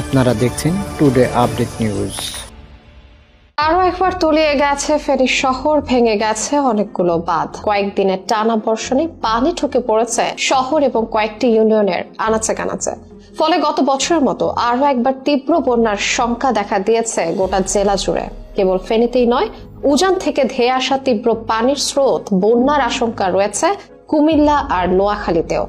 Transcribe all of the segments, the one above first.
আপনারা দেখছেন today update news আরও একবার তলিয়ে গেছে, ফেনী শহর ভেঙে গেছে অনেকগুলো বাঁধ। কয়েকদিনের টানা বর্ষণে পানি ঢুকে পড়েছে শহর এবং কয়েকটি ইউনিয়নের আনাচে কানাচে ফলে গত বছরের মতো আরও একবার তীব্র বন্যার শঙ্কা দেখা দিয়েছে গোটা জেলা জুড়ে। কেবল ফেনীতেই নয়, উজান থেকে ধেয়ে আসা তীব্র পানির স্রোত বন্যার আশঙ্কা রয়েছে কুমিল্লা আর নোয়াখালীতেও।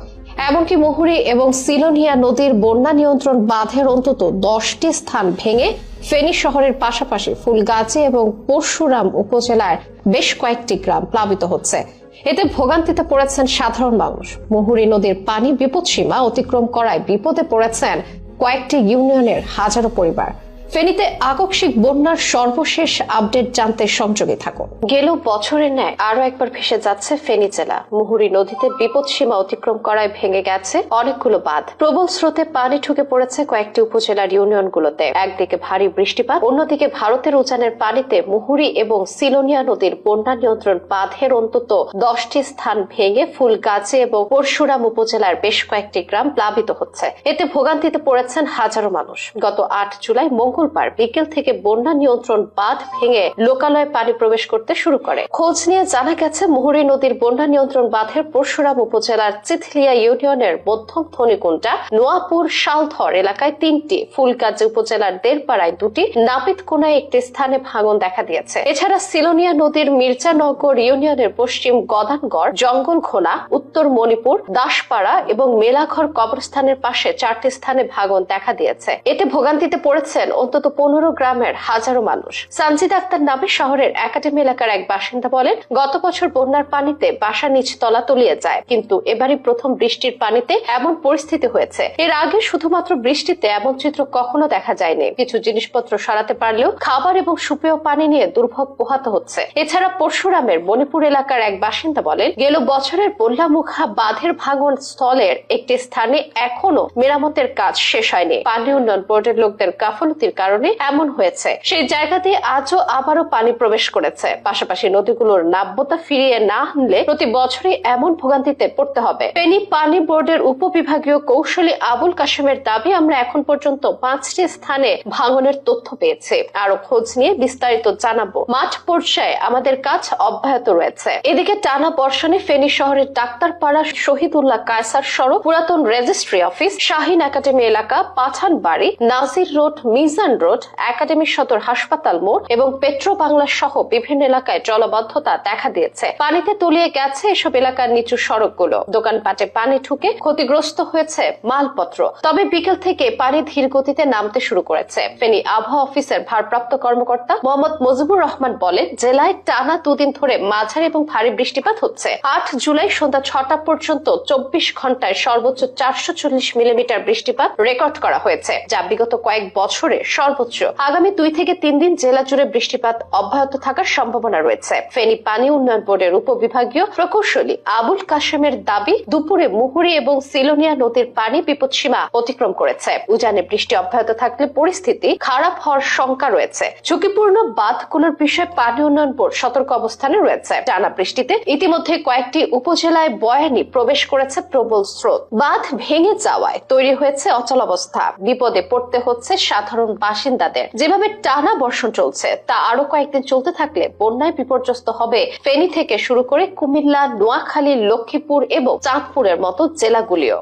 এমনকি মুহুরী এবং সিলোনিয়া নদীর বন্যা নিয়ন্ত্রণ বাঁধের অন্তত দশটি স্থান ভেঙে ফেনী শহরের পাশাপাশি ফুলগাজী এবং পরশুরাম উপজেলার বেশ কয়েকটি গ্রাম প্লাবিত হচ্ছে। এতে ভোগান্তিতে পড়েছেন সাধারণ মানুষ। মুহুরী নদীর পানি বিপদসীমা অতিক্রম করায় বিপদে পড়েছেন কয়েকটি ইউনিয়নের হাজারো পরিবার। ফেনীতে আকস্মিক বন্যার সর্বশেষ আপডেট জানতে সংযোগে থাকুন। গেল বছরের ন্যায় আরও একবার ভেসে যাচ্ছে ফেনী জেলা। মুহুরী নদীতে বিপদ সীমা অতিক্রম করায় ভেঙে গেছে অনেকগুলো বাঁধ। প্রবল স্রোতে পানি ঢুকে পড়েছে কয়েকটি উপজেলার ইউনিয়নগুলোতে। একদিকে ভারী বৃষ্টিপাত, অন্যদিকে ভারতের উজানের পানিতে মুহুরী এবং সিলোনিয়া নদীর বন্যা নিয়ন্ত্রণ বাঁধের অন্তত দশটি স্থান ভেঙে ফুলগাছি এবং পরশুরাম উপজেলার বেশ কয়েকটি গ্রাম প্লাবিত হচ্ছে। এতে ভোগান্তিতে পড়েছেন হাজারো মানুষ। গত আট জুলাই মঙ্গলবার বিকেল থেকে বন্যা নিয়ন্ত্রণ বাঁধ ভেঙে লোকালয়ে পানি প্রবেশ করতে শুরু করে। খোঁজ নিয়ে জানা গেছে, মুহুরী নদীর বন্যা নিয়ন্ত্রণ বাঁধের পরশুরাম উপজেলার চিথলিয়া ইউনিয়নের মধ্যম থনিকুণ্ডা নোয়াপুর, শালধর এলাকায় তিনটি, ফুলগাজী উপজেলার দেড়পাড়ায় দুটি, নাপিত কোনায় একটি স্থানে ভাঙন দেখা দিয়েছে। এছাড়া সিলোনিয়া নদীর মির্জানগর ইউনিয়নের পশ্চিম গদানগড়, জঙ্গল খোলা উত্তর মণিপুর, দাসপাড়া এবং মেলাঘর কবরস্থানের পাশে চারটি স্থানে ভাঙন দেখা দিয়েছে। এতে ভোগান্তিতে পড়েছেন অন্তত পনেরো গ্রামের হাজারো মানুষ। সানজিদ আক্তার নামে শহরের একাডেমি এলাকার এক বাসিন্দা বলেন, গত বছর বন্যার পানিতে বাসা নিচ তলা তলিয়ে যায়, কিন্তু এবারই প্রথম বৃষ্টির পানিতে এমন পরিস্থিতি হয়েছে। এর আগে শুধুমাত্র বৃষ্টিতে এমন চিত্র কখনো দেখা যায়নি। কিছু জিনিসপত্র সরাতে পারলেও খাবার এবং সুপেয় পানি নিয়ে দুর্ভোগ পোহাতে হচ্ছে। এছাড়া পরশুরামের মণিপুর এলাকার এক বাসিন্দা বলেন, গেল বছরের বল্লামুখা বাঁধের ভাঙন স্থলের একটি স্থানে এখনও মেরামতের কাজ শেষ হয়নি। পানি উন্নয়ন বোর্ডের লোকদের গাফলতির কারণে এমন হয়েছে। সেই জায়গা দিয়ে আজও আবারও পানি প্রবেশ করেছে। পাশাপাশি নদীগুলোর নাব্যতা ফিরিয়ে না আনলে প্রতি বছরই এমন ভোগান্তিতে পড়তে হবে। ফেনী পানি বোর্ডের উপবিভাগীয় কৌশলী আবুল কাশেমের দাবি, আমরা এখন পর্যন্ত পাঁচটি স্থানে ভাঙনের তথ্য পেয়েছি। আরও খোঁজ নিয়ে বিস্তারিত জানাব। মাঠ পর্যায়ে আমাদের কাজ অব্যাহত রয়েছে। এদিকে টানা বর্ষণে ফেনী শহরের ডাক্তারপাড়া শহীদুল্লাহ কায়সার সড়ক, পুরাতন রেজিস্ট্রি অফিস, শাহিন একাডেমি এলাকা পাঠান বাড়ি Nazir road Mizan road, academy সদর হাসপাতাল মোড় এবং পেট্রো বাংলা সহ বিভিন্ন এলাকায় জলবদ্ধতা দেখা দিয়েছে। পানিতে তলিয়ে গেছে এসব এলাকার নিচু সড়কগুলো। দোকানপাটে পানি ঢুকে ক্ষতিগ্রস্ত হয়েছে মালপত্র। তবে বিকেল থেকে পানি ধীর গতিতে নামতে শুরু করেছে। ফেনী আবহাওয়া অফিসের ভারপ্রাপ্ত কর্মকর্তা মোহাম্মদ মজিবুর রহমান বলেন, জেলায় টানা দুদিন ধরে মাঝারি এবং ভারী বৃষ্টিপাত হচ্ছে। আট জুলাই সন্ধ্যা ছটা পর্যন্ত চব্বিশ ঘন্টায় সর্বোচ্চ চারশো চল্লিশ মিলিমিটার বৃষ্টিপাত রেকর্ড করা হয়েছে, যা বিগত কয়েক বছরে সর্বোচ্চ। আগামী দুই থেকে তিন দিন জেলা জুড়ে বৃষ্টিপাত অব্যাহত থাকার সম্ভাবনা রয়েছে। ফেনী পানি উন্নয়ন বোর্ডের উপবিভাগীয় প্রকৌশলী আবুল কাশেমের দাবি, দুপুরে মুহুরী এবং সিলোনিয়া নদীর পানি বিপদসীমা অতিক্রম করেছে। উজানে বৃষ্টি অব্যাহত থাকলে পরিস্থিতি খারাপ হওয়ার শঙ্কা রয়েছে। ঝুঁকিপূর্ণ বাঁধগুলোর বিষয়ে পানি উন্নয়ন বোর্ড সতর্ক অবস্থানে রয়েছে। টানা বৃষ্টিতে ইতিমধ্যে কয়েকটি উপজেলায় বয়ানি প্রবেশ করেছে প্রবল স্রোত। বাঁধ ভেঙে যাওয়ায় তৈরি হয়েছে অচলাবস্থা। বিপদে পড়তে হচ্ছে সাধারণ বাসিন্দাদের। যেভাবে টানা বর্ষণ চলছে, তা আরও কয়েকদিন চলতে থাকলে বন্যায় বিপর্যস্ত হবে ফেনী থেকে শুরু করে কুমিল্লা, নোয়াখালী, লক্ষ্মীপুর এবং চাঁদপুরের মতো জেলাগুলিও।